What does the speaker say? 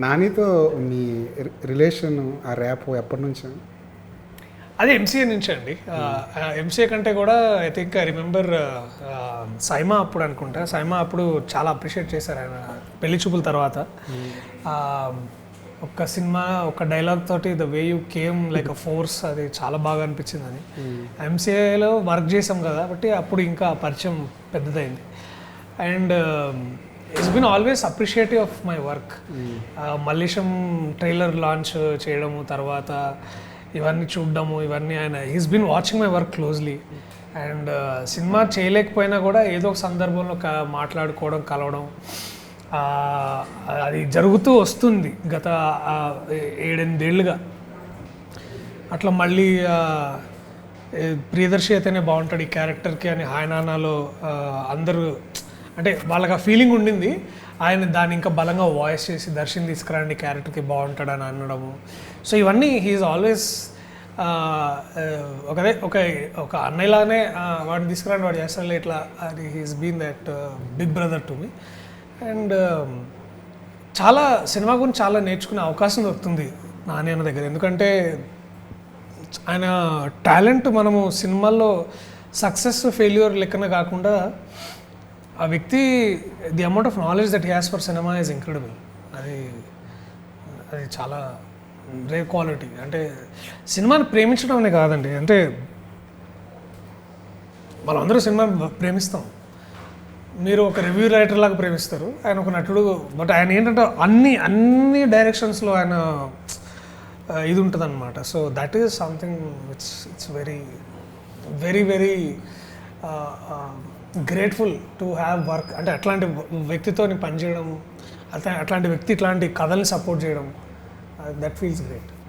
నానితో మీ relation ఆ rap ఎప్పటి నుంచి? అది ఎంసీఏ నుంచి అండి. ఎంసీఏ కంటే కూడా I think I remember SIIMA అప్పుడు అనుకుంటా. సైమా అప్పుడు చాలా అప్రిషియేట్ చేశారు ఆయన పెళ్ళి చూపుల తర్వాత. ఆ, ఒక్క సినిమా ఒక డైలాగ్ తోటి the way you came like a force అది చాలా బాగా అనిపించింది అని ఎంసీఏలో వర్క్ చేసాం కదా కాబట్టి అప్పుడు ఇంకా పరిచయం పెద్దదైంది. And it's been always appreciative of my work Mallesham trailer launch చేయడము తర్వాత ఇవన్నీ చూడడము ఇవన్నీ ఆయన he's been watching my work closely and cinema చేయలేకపోయినా కూడా ఏదో ఒక సందర్భంలో క- మాట్లాడుకోవడం కలవడం అది జరుగుతూ వస్తుంది గత ఏడెనిమిదేళ్ళుగా. అట్లా మళ్ళీ ప్రియదర్శి అయితేనే బాగుంటాడు ఈ క్యారెక్టర్కి అని హాయనానాలో అందరూ అంటే వాళ్ళకి ఆ ఫీలింగ్ ఉండింది. ఆయన దాన్ని ఇంకా బలంగా వాయిస్ చేసి దర్శన్ తీసుకురండి క్యారెక్టర్కి బాగుంటాడు అని అనడము. సో ఇవన్నీ హీఈస్ ఆల్వేస్ ఒకదే ఒక ఒక అన్నయ్యలానే వాడిని తీసుకురండి వాడు చేస్తాడు ఇట్లా అది he's been that big brother to me and చాలా సినిమా గురించి చాలా నేర్చుకునే అవకాశం దొరుకుతుంది నాని అన్న దగ్గర. ఎందుకంటే ఆయన టాలెంట్ మనము సినిమాల్లో సక్సెస్ ఫెయిల్యూర్ లెక్కన కాకుండా ఆ వ్యక్తి the amount of knowledge that has for cinema is incredible అది అది చాలా రే క్వాలిటీ అంటే సినిమాని ప్రేమించడం అనే కాదండి. అంటే వాళ్ళందరూ సినిమా ప్రేమిస్తాం. మీరు ఒక రివ్యూ రైటర్ లాగా ప్రేమిస్తారు. ఆయన ఒక నటుడు. బట్ ఆయన ఏంటంటే అన్ని అన్ని డైరెక్షన్స్లో ఆయన ఇది ఉంటుంది అనమాట so that is something it's it's very very very grateful to have work అంటే అట్లాంటి వ్యక్తితో పనిచేయడం అట్లా అట్లాంటి వ్యక్తి ఇట్లాంటి కథల్ని సపోర్ట్ చేయడం దట్ ఫీల్స్ గ్రేట్